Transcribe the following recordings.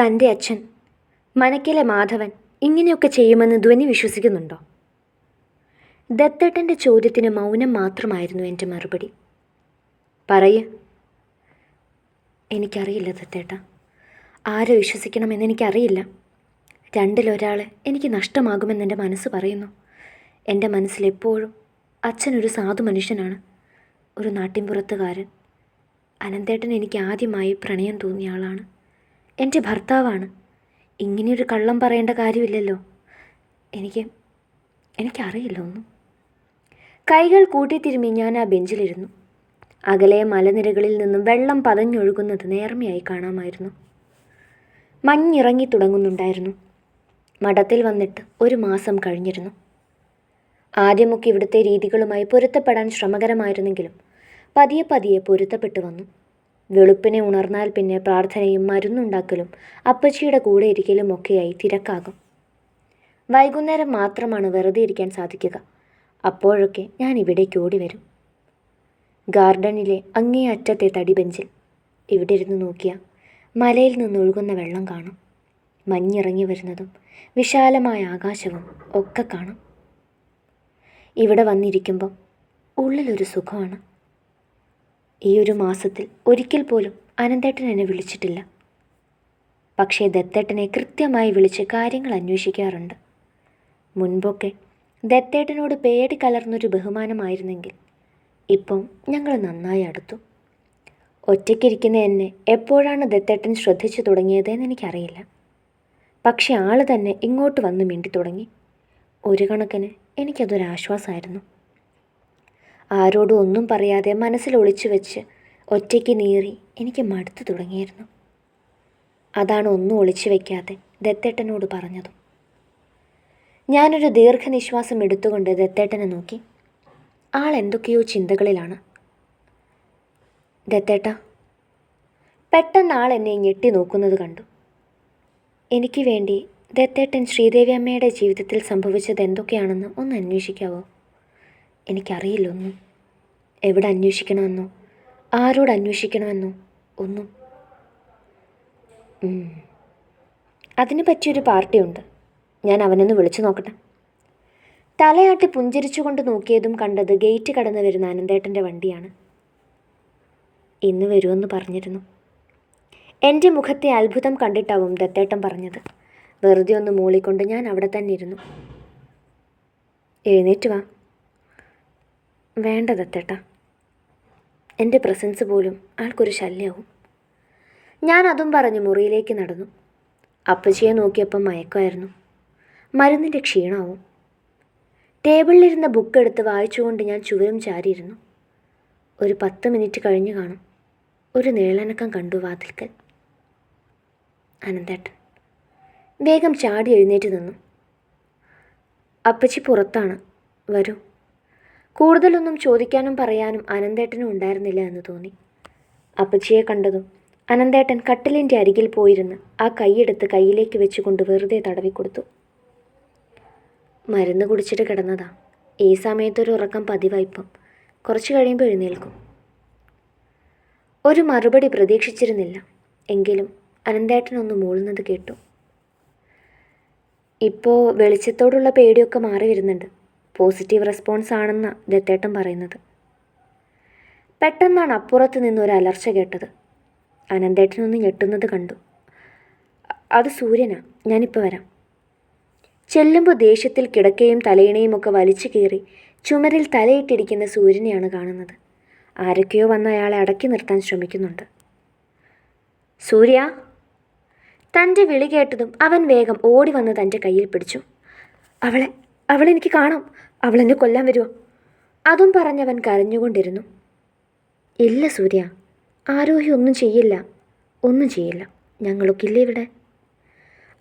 തന്റെ അച്ഛൻ മനക്കിലെ മാധവൻ ഇങ്ങനെയൊക്കെ ചെയ്യുമെന്ന് ധ്വനി വിശ്വസിക്കുന്നുണ്ടോ? ദത്തേട്ടന്റെ ചോദ്യത്തിന് മൗനം മാത്രമായിരുന്നു എന്റെ മറുപടി. പറയ്. എനിക്കറിയില്ല ദത്തേട്ട. ആരെ വിശ്വസിക്കണമെന്ന് എനിക്കറിയില്ല. രണ്ടിലൊരാളെ എനിക്ക് നഷ്ടമാകുമെന്ന് എന്റെ മനസ്സ് പറയുന്നു. എന്റെ മനസ്സിലെപ്പോഴും അച്ഛനൊരു സാധു മനുഷ്യനാണ്. ഒരു നാട്ടിൻപുറത്തുകാരൻ. അനന്തേട്ടൻ എനിക്ക് ആദ്യമായി പ്രണയം തോന്നിയ ആളാണ്. എന്റെ ഭർത്താവാണ്. ഇങ്ങനെയൊരു കള്ളം പറയേണ്ട കാര്യമില്ലല്ലോ. എനിക്ക് എനിക്കറിയില്ല ഒന്നും. കൈകൾ കൂട്ടിത്തിരുമി ഞാൻ ആ ബെഞ്ചിലിരുന്നു. അകലെ മലനിരകളിൽ നിന്നും വെള്ളം പതഞ്ഞൊഴുകുന്നത് നേർമയായി കാണാമായിരുന്നു. മഞ്ഞിറങ്ങി തുടങ്ങുന്നുണ്ടായിരുന്നു. മഠത്തിൽ വന്നിട്ട് ഒരു മാസം കഴിഞ്ഞിരുന്നു. ആദ്യമൊക്കെ ഇവിടുത്തെ രീതികളുമായി പൊരുത്തപ്പെടാൻ ശ്രമകരമായിരുന്നെങ്കിലും പതിയെ പതിയെ പൊരുത്തപ്പെട്ടു വന്നു. വെളുപ്പിനെ ഉണർന്നാൽ പിന്നെ പ്രാർത്ഥനയും മരുന്നുണ്ടാക്കലും അപ്പച്ചിയുടെ കൂടെ ഇരിക്കലും ഒക്കെയായി തിരക്കാകും. വൈകുന്നേരം മാത്രമാണ് വെറുതെ ഇരിക്കാൻ സാധിക്കുക. അപ്പോഴൊക്കെ ഞാൻ ഇവിടേക്ക് ഓടി വരും. ഗാർഡനിലെ അങ്ങേ അറ്റത്തെ തടിബെഞ്ചിൽ ഇവിടെ ഇരുന്ന് നോക്കിയാൽ മലയിൽ നിന്നൊഴുകുന്ന വെള്ളം കാണും. മഞ്ഞിറങ്ങി വരുന്നതും വിശാലമായ ആകാശവും ഒക്കെ കാണും. ഇവിടെ വന്നിരിക്കുമ്പം ഉള്ളിലൊരു സുഖമാണ്. ഈ ഒരു മാസത്തിൽ ഒരിക്കൽ പോലും അനന്തേട്ടൻ എന്നെ വിളിച്ചിട്ടില്ല. പക്ഷേ ദത്തേട്ടനെ കൃത്യമായി വിളിച്ച് കാര്യങ്ങൾ അന്വേഷിക്കാറുണ്ട്. മുൻപൊക്കെ ദത്തേട്ടനോട് പേടി കലർന്നൊരു ബഹുമാനമായിരുന്നെങ്കിൽ ഇപ്പം ഞങ്ങൾ നന്നായി അടുത്തു. ഒറ്റയ്ക്കിരിക്കുന്ന എന്നെ എപ്പോഴാണ് ദത്തേട്ടൻ ശ്രദ്ധിച്ചു തുടങ്ങിയതെന്ന് എനിക്കറിയില്ല. പക്ഷെ ആൾ തന്നെ ഇങ്ങോട്ട് വന്ന് മിണ്ടി തുടങ്ങി ഒരു കണക്കിന് എനിക്കതൊരാശ്വാസമായിരുന്നു. ആരോടും ഒന്നും പറയാതെ മനസ്സിൽ ഒളിച്ചു വെച്ച് ഒറ്റയ്ക്ക് നീറി എനിക്ക് മടുത്തു തുടങ്ങിയിരുന്നു. അതാണ് ഒന്നും ഒളിച്ചു വയ്ക്കാതെ ദത്തേട്ടനോട് പറഞ്ഞതും. ഞാനൊരു ദീർഘനിശ്വാസം എടുത്തുകൊണ്ട് ദത്തേട്ടനെ നോക്കി. ആൾ എന്തൊക്കെയോ ചിന്തകളിലാണ്. ദത്തേട്ട പെട്ടെന്ന് ആൾ എന്നെ ഞെട്ടി നോക്കുന്നത് കണ്ടു. എനിക്ക് വേണ്ടി ദത്തേട്ടൻ ശ്രീദേവി അമ്മയുടെ ജീവിതത്തിൽ സംഭവിച്ചത് എന്തൊക്കെയാണെന്ന് ഒന്ന് അന്വേഷിക്കാവോ? എനിക്കറിയില്ല ഒന്നും. എവിടെ അന്വേഷിക്കണമെന്നോ? ആരോട് അന്വേഷിക്കണമെന്നോ? ഒന്നും. അതിനു പറ്റിയൊരു പാർട്ടിയുണ്ട്. ഞാൻ അവനൊന്ന് വിളിച്ചു നോക്കട്ടെ. തലയാട്ടി പുഞ്ചിരിച്ചുകൊണ്ട് നോക്കിയതും കണ്ടത് ഗേറ്റ് കടന്നു വരുന്ന അനന്തേട്ടന്റെ വണ്ടിയാണ്. ഇന്ന് വരുമെന്ന് പറഞ്ഞിരുന്നു. എന്റെ മുഖത്തെ അത്ഭുതം കണ്ടിട്ടാവും ദത്തേട്ടൻ പറഞ്ഞത്. വെറുതെ ഒന്ന് മൂളിക്കൊണ്ട് ഞാൻ അവിടെ തന്നെ ഇരുന്നു. എഴുന്നേറ്റ് വാ. വേണ്ട എന്റെ പ്രസൻസ് പോലും ആൾക്കൊരു ശല്യവും. ഞാൻ അതും പറഞ്ഞ് മുറിയിലേക്ക് നടന്നു. അപ്പച്ചിയെ നോക്കിയപ്പം മയക്കമായിരുന്നു. മരുന്നിന്റെ ക്ഷീണമാവും ടേബിളിലിരുന്ന ബുക്ക് എടുത്ത് വായിച്ചുകൊണ്ട് ഞാൻ ചുവരും ചാരിയിരുന്നു. ഒരു പത്ത് മിനിറ്റ് കഴിഞ്ഞു കാണും. ഒരു നിഴലനക്കം കണ്ടു വാതിൽക്കൽ. അനന്തേട്ടൻ. വേഗം ചാടി എഴുന്നേറ്റ് നിന്നു. അപ്പച്ചി പുറത്താണ്. വരൂ. കൂടുതലൊന്നും ചോദിക്കാനും പറയാനും അനന്തേട്ടനും ഉണ്ടായിരുന്നില്ല എന്ന് തോന്നി. അപ്പച്ചിയെ കണ്ടതും അനന്തേട്ടൻ കട്ടിലിന്റെ അരികിൽ പോയിരുന്ന് ആ കൈയെടുത്ത് കയ്യിലേക്ക് വെച്ചുകൊണ്ട് വെറുതെ തടവിക്കൊടുത്തു മരുന്ന് കുടിച്ചിട്ട് കിടന്നതാ. ഈ സമയത്തൊരു ഉറക്കം പതിവായിപ്പം. കുറച്ച് കഴിയുമ്പോൾ എഴുന്നേൽക്കും. ഒരു മറുപടി പ്രതീക്ഷിച്ചിരുന്നില്ല. എങ്കിലും അനന്തേട്ടൻ ഒന്ന് മൂളുന്നത് കേട്ടു. ഇപ്പോൾ വെളിച്ചത്തോടുള്ള പേടിയൊക്കെ മാറി വരുന്നുണ്ട്. പോസിറ്റീവ് റെസ്പോൺസ് ആണെന്ന് ദത്തേട്ടൻ പറയുന്നത്. പെട്ടെന്നാണ് അപ്പുറത്ത് നിന്ന് ഒരു അലർച്ച കേട്ടത്. അനന്തേട്ടനൊന്ന് ഞെട്ടുന്നത് കണ്ടു. അത് സൂര്യനാ. ഞാനിപ്പോൾ വരാം. ചെല്ലുമ്പോൾ ദേഷ്യത്തിൽ കിടക്കയും തലയിണയും ഒക്കെ വലിച്ചു കീറി ചുമരിൽ തലയിട്ടിരിക്കുന്ന സൂര്യനെയാണ് കാണുന്നത്. ആരൊക്കെയോ വന്ന അയാളെ അടക്കി നിർത്താൻ ശ്രമിക്കുന്നുണ്ട്. സൂര്യ? തന്റെ വിളി കേട്ടതും അവൻ വേഗം ഓടി വന്ന് തന്റെ കയ്യിൽ പിടിച്ചു. അവളെ അവളെനിക്ക് കാണാം. അവളെന്നെ കൊല്ലാൻ വരുമോ അതും പറഞ്ഞവൻ കരഞ്ഞുകൊണ്ടിരുന്നു. ഇല്ല സൂര്യ ആരോഹി ഒന്നും ചെയ്യില്ല. ഒന്നും ചെയ്യില്ല. ഞങ്ങളൊക്കെ ഇല്ലേ ഇവിടെ?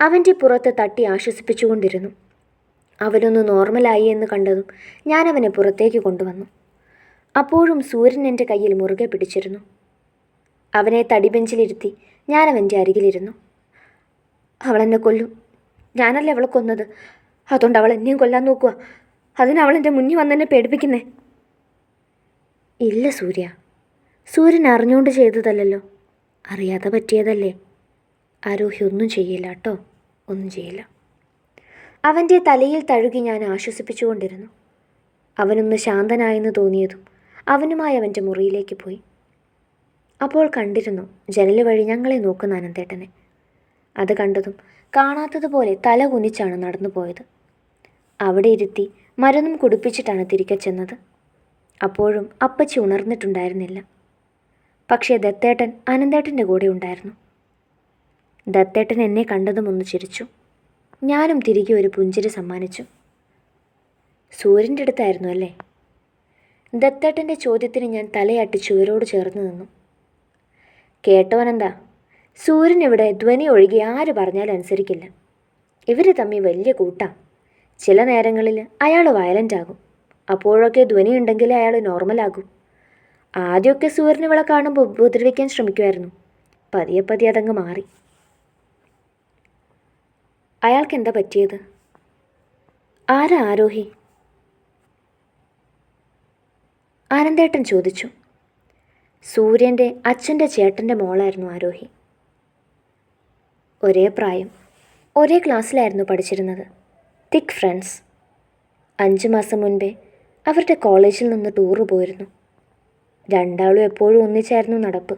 അവന്റെ പുറത്ത് തട്ടി ആശ്വസിപ്പിച്ചുകൊണ്ടിരുന്നു. അവനൊന്ന് നോർമലായി എന്ന് കണ്ടതും അവനെ പുറത്തേക്ക് കൊണ്ടുവന്നു. അപ്പോഴും സൂര്യൻ എന്റെ കയ്യിൽ മുറുകെ പിടിച്ചിരുന്നു. അവനെ തടിബെഞ്ചിലിരുത്തി ഞാൻ അവന്റെ അരികിലിരുന്നു. അവളെന്നെ കൊല്ലും. ഞാനല്ലേ അവളെ കൊന്നത്? അതുകൊണ്ട് അവൾ എന്നെയും കൊല്ലാൻ നോക്കുക അതിന് അവൾ എന്റെ മുന്നിൽ വന്നെന്നെ പേടിപ്പിക്കുന്നേ. ഇല്ല സൂര്യ. സൂര്യൻ അറിഞ്ഞുകൊണ്ട് ചെയ്തതല്ലല്ലോ. അറിയാതെ പറ്റിയതല്ലേ. ആരോഹി ഒന്നും ചെയ്യില്ല കേട്ടോ. ഒന്നും ചെയ്യില്ല. അവന്റെ തലയിൽ തഴുകി ഞാൻ ആശ്വസിപ്പിച്ചുകൊണ്ടിരുന്നു. അവനൊന്ന് ശാന്തനായെന്ന് തോന്നിയതും അവനുമായി അവന്റെ മുറിയിലേക്ക് പോയി. അപ്പോൾ കണ്ടിരുന്നു ജനൽ വഴി ഞങ്ങളെ നോക്കുന്ന അനന്തേട്ടനെ. അത് കണ്ടതും കാണാത്തതുപോലെ തല കുനിച്ചാണ് നടന്നു പോയത് അവിടെ ഇരുത്തി മരുന്നും കുടിപ്പിച്ചിട്ടാണ് തിരികെ ചെന്നത്. അപ്പോഴും അപ്പച്ചി ഉണർന്നിട്ടുണ്ടായിരുന്നില്ല. പക്ഷേ ദത്തേട്ടൻ അനന്തേട്ടന്റെ കൂടെ ഉണ്ടായിരുന്നു. ദത്തേട്ടൻ എന്നെ കണ്ടതും ഒന്ന് ചിരിച്ചു. ഞാനും തിരികെ ഒരു പുഞ്ചിരി സമ്മാനിച്ചു. സൂര്യന്റെ അടുത്തായിരുന്നു അല്ലേ? ദത്തേട്ടന്റെ ചോദ്യത്തിന് ഞാൻ തലയാട്ടി ചുവരോട് ചേർന്ന് നിന്നു. കേട്ടവനെന്താ? സൂര്യൻ ഇവിടെ ധ്വനി ഒഴുകി ആര് പറഞ്ഞാലും അനുസരിക്കില്ല. ഇവർ തമ്മിൽ വലിയ കൂട്ടാ. ചില നേരങ്ങളിൽ അയാൾ വയലന്റ് ആകും. അപ്പോഴൊക്കെ ധ്വനി ഉണ്ടെങ്കിൽ അയാൾ നോർമലാകും ആദ്യമൊക്കെ സൂര്യന് വിള കാണുമ്പോൾ ഉപദ്രവിക്കാൻ ശ്രമിക്കുമായിരുന്നു. പതിയെ പതിയെ അതങ്ങ് മാറി. അയാൾക്ക് എന്താ പറ്റിയത്? ആരാ ആരോഹി? ആനന്ദേട്ടൻ ചോദിച്ചു. സൂര്യന്റെ അച്ഛന്റെ ചേട്ടന്റെ മോളായിരുന്നു ആരോഹി. ഒരേ പ്രായം ഒരേ ക്ലാസ്സിലായിരുന്നു പഠിച്ചിരുന്നത്. തിക് ഫ്രണ്ട്സ് അഞ്ച് മാസം മുൻപേ അവരുടെ കോളേജിൽ നിന്ന് ടൂറ് പോയിരുന്നു. രണ്ടാളും എപ്പോഴും ഒന്നിച്ചായിരുന്നു നടപ്പ്.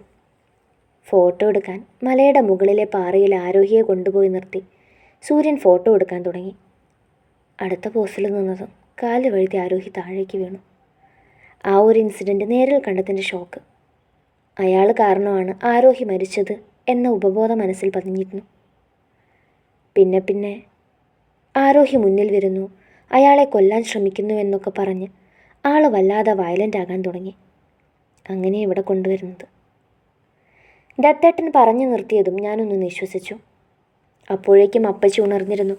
ഫോട്ടോ എടുക്കാൻ മലയുടെ മുകളിലെ പാറയിൽ ആരോഹിയെ കൊണ്ടുപോയി നിർത്തി. സൂര്യൻ ഫോട്ടോ എടുക്കാൻ തുടങ്ങി. അടുത്ത പോസ്റ്റിൽ നിന്നതും കാൽ വഴുതി ആരോഹി താഴേക്ക് വീണു. ആ ഒരു ഇൻസിഡന്റ് നേരിൽ കണ്ടതിന്റെ ഷോക്ക് അയാൾ കാരണമാണ് ആരോഹി മരിച്ചത് എന്ന ഉപബോധ മനസ്സിൽ പതിഞ്ഞിരുന്നു. പിന്നെ പിന്നെ ആരോഹി മുന്നിൽ വരുന്നു. അയാളെ കൊല്ലാൻ ശ്രമിക്കുന്നുവെന്നൊക്കെ പറഞ്ഞ് ആൾ വല്ലാതെ വയലന്റ് ആകാൻ തുടങ്ങി. അങ്ങനെ ഇവിടെ കൊണ്ടുവരുന്നത്. ദത്തേട്ടൻ പറഞ്ഞു നിർത്തിയതും ഞാനൊന്ന് നിശ്വസിച്ചു. അപ്പോഴേക്കും അപ്പച്ചി ഉണർന്നിരുന്നു.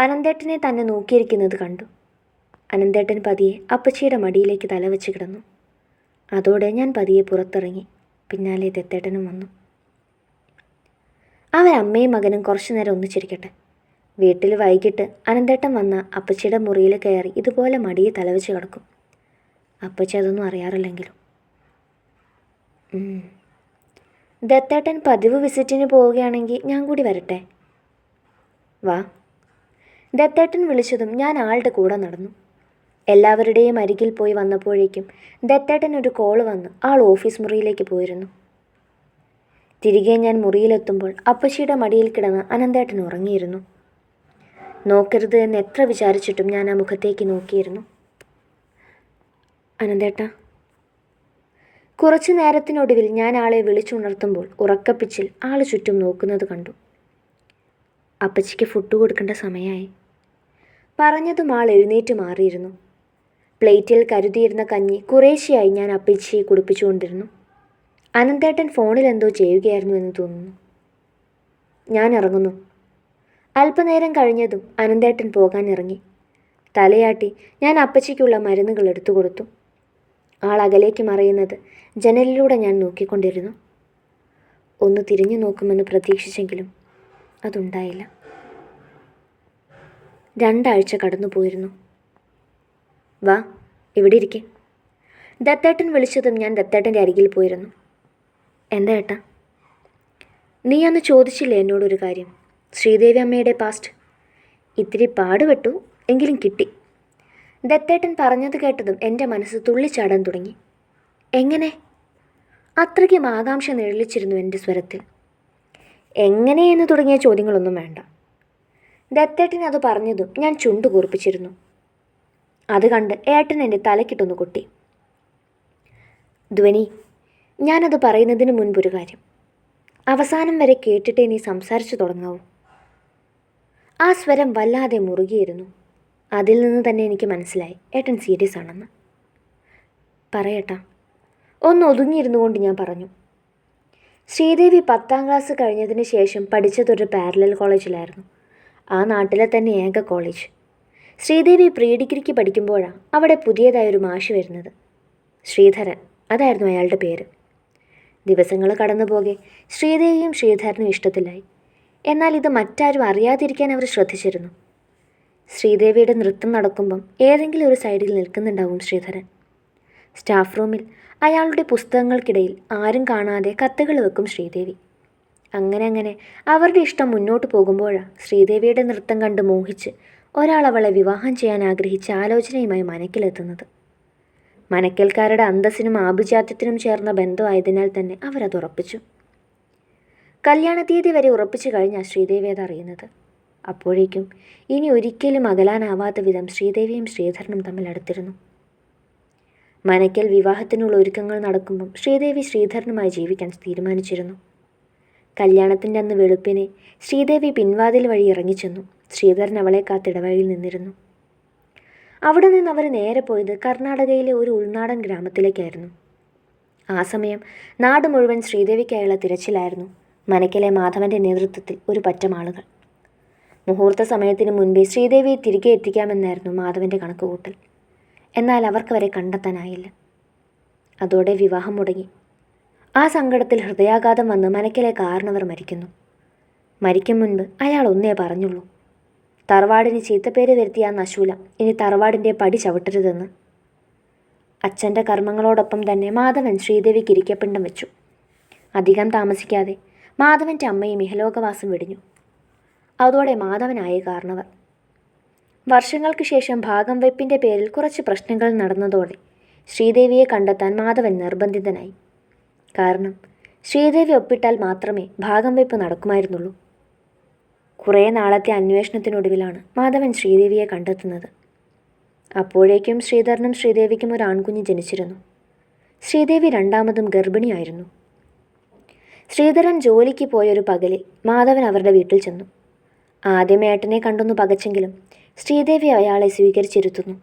അനന്തേട്ടനെ തന്നെ നോക്കിയിരിക്കുന്നത് കണ്ടു. അനന്തേട്ടൻ പതിയെ അപ്പച്ചിയുടെ മടിയിലേക്ക് തലവെച്ച് കിടന്നു. അതോടെ ഞാൻ പതിയെ പുറത്തിറങ്ങി. പിന്നാലെ ദത്തേട്ടനും വന്നു. അവൻ അമ്മയും മകനും കുറച്ചു നേരം ഒന്നിച്ചിരിക്കട്ടെ. വീട്ടിൽ വൈകിട്ട് അനന്തേട്ടൻ വന്ന അപ്പച്ചിയുടെ മുറിയിൽ കയറി ഇതുപോലെ മടിയെ തലവെച്ച് കിടക്കും. അപ്പച്ചി അതൊന്നും അറിയാറില്ലെങ്കിലും. ദത്തേട്ടൻ പതിവ് വിസിറ്റിന് പോവുകയാണെങ്കിൽ ഞാൻ കൂടി വരട്ടെ? വാ. ദത്തേട്ടൻ വിളിച്ചതും ഞാൻ ആളുടെ കൂടെ നടന്നു. എല്ലാവരുടെയും അരികിൽ പോയി വന്നപ്പോഴേക്കും ദത്തേട്ടൻ ഒരു കോൾ വന്ന് ആൾ ഓഫീസ് മുറിയിലേക്ക് പോയിരുന്നു. തിരികെ ഞാൻ മുറിയിലെത്തുമ്പോൾ അപ്പച്ചിയുടെ മടിയിൽ കിടന്ന് അനന്തേട്ടൻ ഉറങ്ങിയിരുന്നു. നോക്കരുത് എന്ന് എത്ര വിചാരിച്ചിട്ടും ഞാൻ ആ മുഖത്തേക്ക് നോക്കിയിരുന്നു. അനന്തേട്ട കുറച്ചു നേരത്തിനൊടുവിൽ ഞാൻ ആളെ വിളിച്ചുണർത്തുമ്പോൾ ഉറക്കപ്പിച്ചിൽ ആൾ ചുറ്റും നോക്കുന്നത് കണ്ടു. അപ്പച്ചിക്ക് ഫുഡ് കൊടുക്കേണ്ട സമയമായി. പറഞ്ഞതും ആൾ എഴുന്നേറ്റ് മാറിയിരുന്നു. പ്ലേറ്റിൽ കരുതിയിരുന്ന കഞ്ഞി കുറേശ്ശെയായി ഞാൻ അപ്പച്ചിയെ കുടിപ്പിച്ചുകൊണ്ടിരുന്നു. അനന്തേട്ടൻ ഫോണിൽ എന്തോ ചെയ്യുകയായിരുന്നു എന്ന് തോന്നുന്നു. ഞാൻ ഇറങ്ങുന്നു. അല്പനേരം കഴിഞ്ഞതും അനന്തേട്ടൻ പോകാനിറങ്ങി. തലയാട്ടി ഞാൻ അപ്പച്ചിക്കുള്ള മരുന്നുകൾ എടുത്തു കൊടുത്തു ആൾ അകലേക്ക് മറയുന്നത് ജനലിലൂടെ ഞാൻ നോക്കിക്കൊണ്ടിരുന്നു. ഒന്ന് തിരിഞ്ഞു നോക്കുമെന്ന് പ്രതീക്ഷിച്ചെങ്കിലും അതുണ്ടായില്ല. രണ്ടാഴ്ച കടന്നു പോയിരുന്നു വാ ഇവിടെ ഇരിക്കെ. ദത്തേട്ടൻ വിളിച്ചതും ഞാൻ ദത്തേട്ടന്റെ അരികിൽ പോയിരുന്നു. എന്താ ഏട്ടാ? നീ അന്ന് ചോദിച്ചില്ലേ എന്നോടൊരു കാര്യം? ശ്രീദേവി അമ്മയുടെ പാസ്റ്റ് ഇത്തിരി പാടുപെട്ടു എങ്കിലും കിട്ടി. ദത്തേട്ടൻ പറഞ്ഞത് കേട്ടതും എന്റെ മനസ്സ് തുള്ളിച്ചാടാൻ തുടങ്ങി. എങ്ങനെ? അത്രയ്ക്കും ആകാംക്ഷ നിഴലിച്ചിരുന്നു എന്റെ സ്വരത്തിൽ. എങ്ങനെയെന്ന് തുടങ്ങിയ ചോദ്യങ്ങളൊന്നും വേണ്ട. ദത്തേട്ടൻ അത് പറഞ്ഞതും ഞാൻ ചുണ്ടു കൂർപ്പിച്ചിരുന്നു. അത് കണ്ട് ഏട്ടൻ എന്റെ തലക്കിട്ടൊന്ന് കൊട്ടി. ധ്വനി ഞാനത് പറയുന്നതിന് മുൻപൊരു കാര്യം. അവസാനം വരെ കേട്ടിട്ടേ നീ സംസാരിച്ചു തുടങ്ങാവൂ. ആ സ്വരം വല്ലാതെ മുറുകിയിരുന്നു. അതിൽ നിന്ന് തന്നെ എനിക്ക് മനസ്സിലായി. ഏട്ടൻ സീരിയസ് ആണെന്ന്. പറയട്ടാ. ഒന്ന് ഒതുങ്ങിയിരുന്നു കൊണ്ട് ഞാൻ പറഞ്ഞു. ശ്രീദേവി പത്താം ക്ലാസ് കഴിഞ്ഞതിന് ശേഷം പഠിച്ചതൊരു പാരലൽ കോളേജിലായിരുന്നു. ആ നാട്ടിലെ തന്നെ ഏക കോളേജ്. ശ്രീദേവി പ്രീ ഡിഗ്രിക്ക് പഠിക്കുമ്പോഴാണ് അവിടെ പുതിയതായൊരു മാഷ് വരുന്നത്. ശ്രീധരൻ. അതായിരുന്നു അയാളുടെ പേര്. ദിവസങ്ങൾ കടന്നുപോകെ. ശ്രീദേവിയും ശ്രീധരനും ഇഷ്ടത്തിലായി. എന്നാൽ ഇത് മറ്റാരും അറിയാതിരിക്കാൻ അവർ ശ്രദ്ധിച്ചിരുന്നു. ശ്രീദേവിയുടെ നൃത്തം നടക്കുമ്പം ഏതെങ്കിലും ഒരു സൈഡിൽ നിൽക്കുന്നുണ്ടാവും ശ്രീധരൻ. സ്റ്റാഫ് റൂമിൽ അയാളുടെ പുസ്തകങ്ങൾക്കിടയിൽ ആരും കാണാതെ കത്തുകൾ വെക്കും ശ്രീദേവി. അങ്ങനെ അങ്ങനെ അവരുടെ ഇഷ്ടം മുന്നോട്ട് പോകുമ്പോഴാണ് ശ്രീദേവിയുടെ നൃത്തം കണ്ട് മോഹിച്ച് ഒരാൾ അവളെ വിവാഹം ചെയ്യാൻ ആഗ്രഹിച്ച ആലോചനയുമായി മനക്കിലെത്തുന്നത്. മനക്കൽക്കാരുടെ അന്തസ്സിനും ആഭിജാത്യത്തിനും ചേർന്ന ബന്ധമായതിനാൽ തന്നെ അവരത് ഉറപ്പിച്ചു. കല്യാണ തീയതി വരെ ഉറപ്പിച്ചു കഴിഞ്ഞാൽ ശ്രീദേവി അത് അറിയുന്നത്. അപ്പോഴേക്കും ഇനി ഒരിക്കലും അകലാനാവാത്ത വിധം ശ്രീദേവിയും ശ്രീധരനും തമ്മിൽ അടുത്തിരുന്നു. മനക്കൽ വിവാഹത്തിനുള്ള ഒരുക്കങ്ങൾ നടക്കുമ്പം ശ്രീദേവി ശ്രീധരനുമായി ജീവിക്കാൻ തീരുമാനിച്ചിരുന്നു. കല്യാണത്തിന്റെ അന്ന് വെളുപ്പിനെ ശ്രീദേവി പിൻവാതിൽ വഴി ഇറങ്ങിച്ചെന്നു. ശ്രീധരൻ അവളെ കാത്തിടവഴിയിൽ നിന്നിരുന്നു. അവിടെ നിന്ന് അവർ നേരെ പോയത് കർണാടകയിലെ ഒരു ഉൾനാടൻ ഗ്രാമത്തിലേക്കായിരുന്നു. ആ സമയം നാട് മുഴുവൻ ശ്രീദേവിക്കായുള്ള തിരച്ചിലായിരുന്നു. മനക്കിലെ മാധവന്റെ നേതൃത്വത്തിൽ ഒരു പറ്റം ആളുകൾ. മുഹൂർത്ത സമയത്തിന് മുൻപേ ശ്രീദേവിയെ തിരികെ എത്തിക്കാമെന്നായിരുന്നു മാധവന്റെ കണക്കുകൂട്ടൽ. എന്നാൽ അവർക്ക് വരെ കണ്ടെത്താനായില്ല. അതോടെ വിവാഹം മുടങ്ങി. ആ സങ്കടത്തിൽ ഹൃദയാഘാതം വന്ന് മനക്കിലെ കാരണവർ മരിക്കുന്നു. മരിക്കും മുൻപ് അയാൾ ഒന്നേ പറഞ്ഞുള്ളൂ. തറവാടിന് ചീത്തപ്പേര് വരുത്തിയ നശൂലം ഇനി തറവാടിന്റെ പടി ചവിട്ടരുതെന്ന്. അച്ഛന്റെ കർമ്മങ്ങളോടൊപ്പം തന്നെ മാധവൻ ശ്രീദേവിക്ക് ഇരിക്കപ്പിണ്ടം വെച്ചു. അധികം താമസിക്കാതെ മാധവന്റെ അമ്മയും ഇഹലോകവാസം വെടിഞ്ഞു. അതോടെ മാധവനായി കാരണവർ വർഷങ്ങൾക്ക് ശേഷം ഭാഗം വെപ്പിന്റെ പേരിൽ കുറച്ച് പ്രശ്നങ്ങൾ നടന്നതോടെ ശ്രീദേവിയെ കണ്ടെത്താൻ മാധവൻ നിർബന്ധിതനായി. കാരണം ശ്രീദേവി ഒപ്പിട്ടാൽ മാത്രമേ ഭാഗം വെപ്പ് നടക്കുമായിരുന്നുള്ളൂ. കുറേ നാളത്തെ അന്വേഷണത്തിനൊടുവിലാണ് മാധവൻ ശ്രീദേവിയെ കണ്ടെത്തുന്നത്. അപ്പോഴേക്കും ശ്രീധരനും ശ്രീദേവിക്കും ഒരു ആൺകുഞ്ഞ് ജനിച്ചിരുന്നു. ശ്രീദേവി രണ്ടാമതും ഗർഭിണിയായിരുന്നു. ശ്രീധരൻ ജോലിക്ക് പോയൊരു പകലിൽ മാധവൻ അവരുടെ വീട്ടിൽ ചെന്നു. ആദ്യമേ ഏട്ടനെ കണ്ടൊന്നു പകച്ചെങ്കിലും ശ്രീദേവി അയാളെ സ്വീകരിച്ചിരുത്തുന്നു.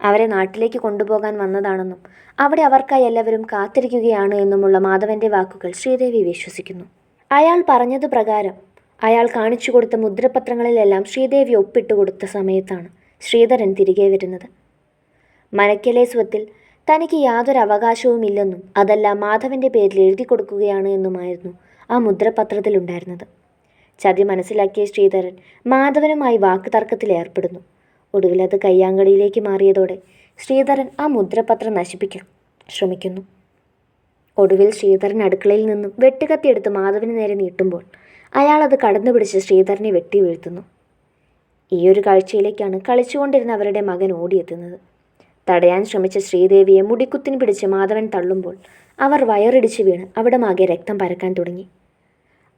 അവരെ നാട്ടിലേക്ക് കൊണ്ടുപോകാൻ വന്നതാണെന്നും അവിടെ അവർക്കായി എല്ലാവരും കാത്തിരിക്കുകയാണ് എന്നുമുള്ള മാധവന്റെ വാക്കുകൾ ശ്രീദേവി വിശ്വസിക്കുന്നു. അയാൾ പറഞ്ഞത് പ്രകാരം അയാൾ കാണിച്ചു കൊടുത്ത മുദ്രപത്രങ്ങളിലെല്ലാം ശ്രീദേവി ഒപ്പിട്ട് കൊടുത്ത സമയത്താണ് ശ്രീധരൻ തിരികെ വരുന്നത്. മനക്കലെ സ്വത്തിൽ തനിക്ക് യാതൊരു അവകാശവുമില്ലെന്നും അതെല്ലാം മാധവന്റെ പേരിൽ എഴുതി കൊടുക്കുകയാണ് എന്നുമായിരുന്നു ആ മുദ്രപത്രത്തിലുണ്ടായിരുന്നത് ചതി മനസ്സിലാക്കിയ ശ്രീധരൻ മാധവനുമായി വാക്കുതർക്കത്തിൽ ഏർപ്പെടുന്നു. ഒടുവിൽ അത് കയ്യാങ്കളിയിലേക്ക് മാറിയതോടെ ശ്രീധരൻ ആ മുദ്രപത്രം നശിപ്പിക്കാൻ ശ്രമിക്കുന്നു. ഒടുവിൽ ശ്രീധരൻ അടുക്കളയിൽ നിന്നും വെട്ടുകത്തിയെടുത്ത് മാധവന് നേരെ നീട്ടുമ്പോൾ അയാൾ അത് കടന്നുപിടിച്ച് ശ്രീധരനെ വെട്ടി വീഴ്ത്തുന്നു. ഈ ഒരു കാഴ്ചയിലേക്കാണ് കളിച്ചുകൊണ്ടിരുന്ന അവരുടെ മകൻ ഓടിയെത്തുന്നത്. തടയാൻ ശ്രമിച്ച ശ്രീദേവിയെ മുടിക്കുത്തിന് പിടിച്ച് മാധവൻ തള്ളുമ്പോൾ അവർ വയറിടിച്ച് വീണ് അവിടെ മകെ രക്തം പരക്കാൻ തുടങ്ങി.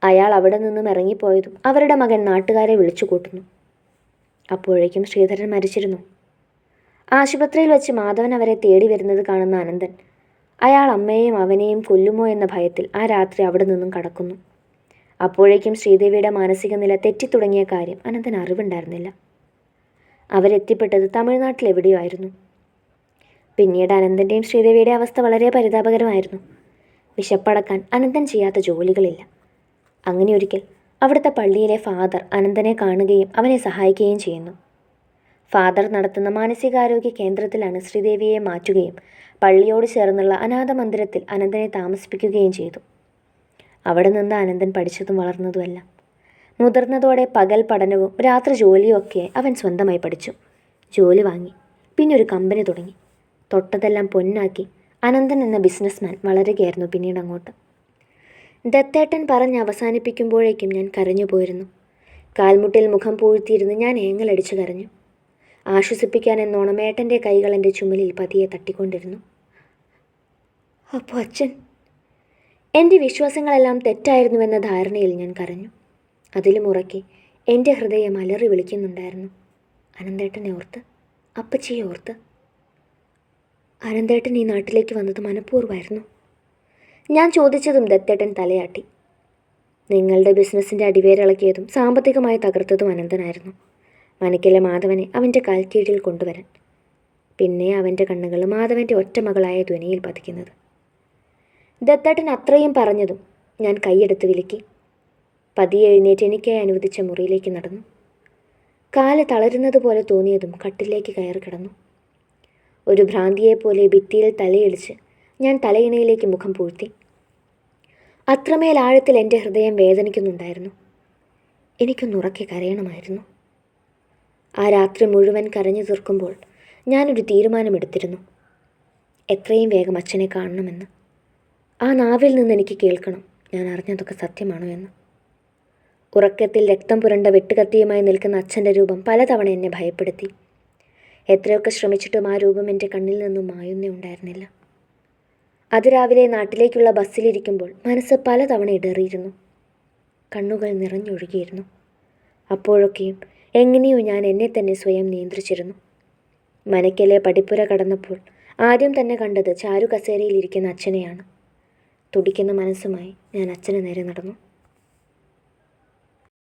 അയാൾ അവിടെ നിന്നും ഇറങ്ങിപ്പോയതും അവരുടെ മകൻ നാട്ടുകാരെ വിളിച്ചു കൂട്ടുന്നു. അപ്പോഴേക്കും ശ്രീധരൻ മരിച്ചിരുന്നു. ആശുപത്രിയിൽ വെച്ച് മാധവൻ അവരെ തേടി വരുന്നത് കാണുന്ന അനന്തൻ അയാൾ അമ്മയെയും അവനെയും കൊല്ലുമോ എന്ന ഭയത്തിൽ ആ രാത്രി അവിടെ നിന്നും കടക്കുന്നു. അപ്പോഴേക്കും ശ്രീദേവിയുടെ മാനസിക നില തെറ്റിത്തുടങ്ങിയ കാര്യം അനന്തൻ അറിവുണ്ടായിരുന്നില്ല. അവരെത്തിപ്പെട്ടത് തമിഴ്നാട്ടിൽ എവിടെയോ ആയിരുന്നു. പിന്നീട് അനന്തന്റെയും ശ്രീദേവിയുടെ അവസ്ഥ വളരെ പരിതാപകരമായിരുന്നു. വിശപ്പടക്കാൻ അനന്തൻ ചെയ്യാത്ത ജോലികളില്ല. അങ്ങനെ ഒരിക്കൽ അവിടുത്തെ പള്ളിയിലെ ഫാദർ അനന്തനെ കാണുകയും അവനെ സഹായിക്കുകയും ചെയ്യുന്നു. ഫാദർ നടത്തുന്ന മാനസികാരോഗ്യ കേന്ദ്രത്തിലാണ് ശ്രീദേവിയെ മാറ്റുകയും പള്ളിയോട് ചേർന്നുള്ള അനാഥ മന്ദിരത്തിൽ അനന്തനെ താമസിപ്പിക്കുകയും ചെയ്തു. അവിടെ നിന്ന് അനന്തൻ പഠിച്ചതും വളർന്നതുമെല്ലാം. മുതിർന്നതോടെ പകൽ പഠനവും രാത്രി ജോലിയും ഒക്കെ അവൻ സ്വന്തമായി പഠിച്ചു. ജോലി വാങ്ങി. പിന്നെ ഒരു കമ്പനി തുടങ്ങി. തൊട്ടതെല്ലാം പൊന്നാക്കി അനന്തൻ എന്ന ബിസിനസ്മാൻ വളരുകയായിരുന്നു പിന്നീട് അങ്ങോട്ട്. ദത്തേട്ടൻ പറഞ്ഞ് അവസാനിപ്പിക്കുമ്പോഴേക്കും ഞാൻ കരഞ്ഞു പോയിരുന്നു. കാൽമുട്ടിൽ മുഖം പൂഴ്ത്തിയിരുന്ന് ഞാൻ ഏങ്ങലടിച്ചു കരഞ്ഞു. ആശ്വസിപ്പിക്കാൻ എന്നോണം ഏട്ടന്റെ കൈകൾ എന്റെ ചുമലിൽ പതിയെ തട്ടിക്കൊണ്ടിരുന്നു. അപ്പോൾ അച്ഛൻ എന്റെ വിശ്വാസങ്ങളെല്ലാം തെറ്റായിരുന്നുവെന്ന ധാരണയിൽ ഞാൻ കരഞ്ഞു. അതിലും ഉറക്കി എന്റെ ഹൃദയം അലറി വിളിക്കുന്നുണ്ടായിരുന്നു. അനന്തേട്ടനെ ഓർത്ത് അപ്പച്ചിയെ ഓർത്ത് അനന്തേട്ടൻ ഈ നാട്ടിലേക്ക് വന്നത് മനഃപൂർവമായിരുന്നു. ഞാൻ ചോദിച്ചതും ദത്തേട്ടൻ തലയാട്ടി. നിങ്ങളുടെ ബിസിനസ്സിന്റെ അടിവേരിളക്കിയതും സാമ്പത്തികമായി തകർത്തതും അനന്തനായിരുന്നു. മനക്കിലെ മാധവനെ അവന്റെ കാൽക്കീഴിൽ കൊണ്ടുവരാൻ. പിന്നെ അവന്റെ കണ്ണുകൾ മാധവന്റെ ഒറ്റമകളായ ധ്വനിയിൽ പതിക്കുന്നത്. ദത്തേട്ടൻ അത്രയും പറഞ്ഞതും ഞാൻ കൈയെടുത്ത് വിലക്കി. പതിയെ എഴുന്നേറ്റ് എനിക്കായി അനുവദിച്ച മുറിയിലേക്ക് നടന്നു. കാൽ തളരുന്നത് പോലെ തോന്നിയതും കട്ടിലേക്ക് കയറി കിടന്നു. ഒരു ഭ്രാന്തിയെപ്പോലെ ഭിത്തിയിൽ തലയിടിച്ച് ഞാൻ തലയിണയിലേക്ക് മുഖം പൂഴ്ത്തി. അത്രമേൽ ആഴത്തിൽ എന്റെ ഹൃദയം വേദനിക്കുന്നുണ്ടായിരുന്നു. എനിക്കൊന്നുറക്കി കരയണമായിരുന്നു. ആ രാത്രി മുഴുവൻ കരഞ്ഞു തീർക്കുമ്പോൾ ഞാനൊരു തീരുമാനമെടുത്തിരുന്നു. എത്രയും വേഗം അച്ഛനെ കാണണമെന്ന്. ആ നാവിൽ നിന്ന് എനിക്ക് കേൾക്കണം. ഞാൻ അറിഞ്ഞതൊക്കെ സത്യമാണോ എന്ന്. ഉറക്കത്തിൽ രക്തം പുരണ്ട വെട്ടുകത്തിയുമായി നിൽക്കുന്ന അച്ഛന്റെ രൂപം പലതവണ എന്നെ ഭയപ്പെടുത്തി. എത്രയൊക്കെ ശ്രമിച്ചിട്ടും ആ രൂപം എന്റെ കണ്ണിൽ നിന്നും മായുന്നേ ഉണ്ടായിരുന്നില്ല. അതിരാവിലെ നാട്ടിലേക്കുള്ള ബസ്സിലിരിക്കുമ്പോൾ മനസ്സ് പലതവണ ഇടറിയിരുന്നു. കണ്ണുകൾ നിറഞ്ഞൊഴുകിയിരുന്നു. അപ്പോഴൊക്കെയും എങ്ങനെയോ ഞാൻ എന്നെ തന്നെ സ്വയം നിയന്ത്രിച്ചിരുന്നു. മനയ്ക്കലെ പടിപ്പുര കടന്നപ്പോൾ ആദ്യം തന്നെ കണ്ടത് ചാരു കസേരയിലിരിക്കുന്ന അച്ഛനെയാണ്. തുടിക്കുന്ന മനസ്സുമായി ഞാൻ അച്ഛന് നേരെ നടന്നു.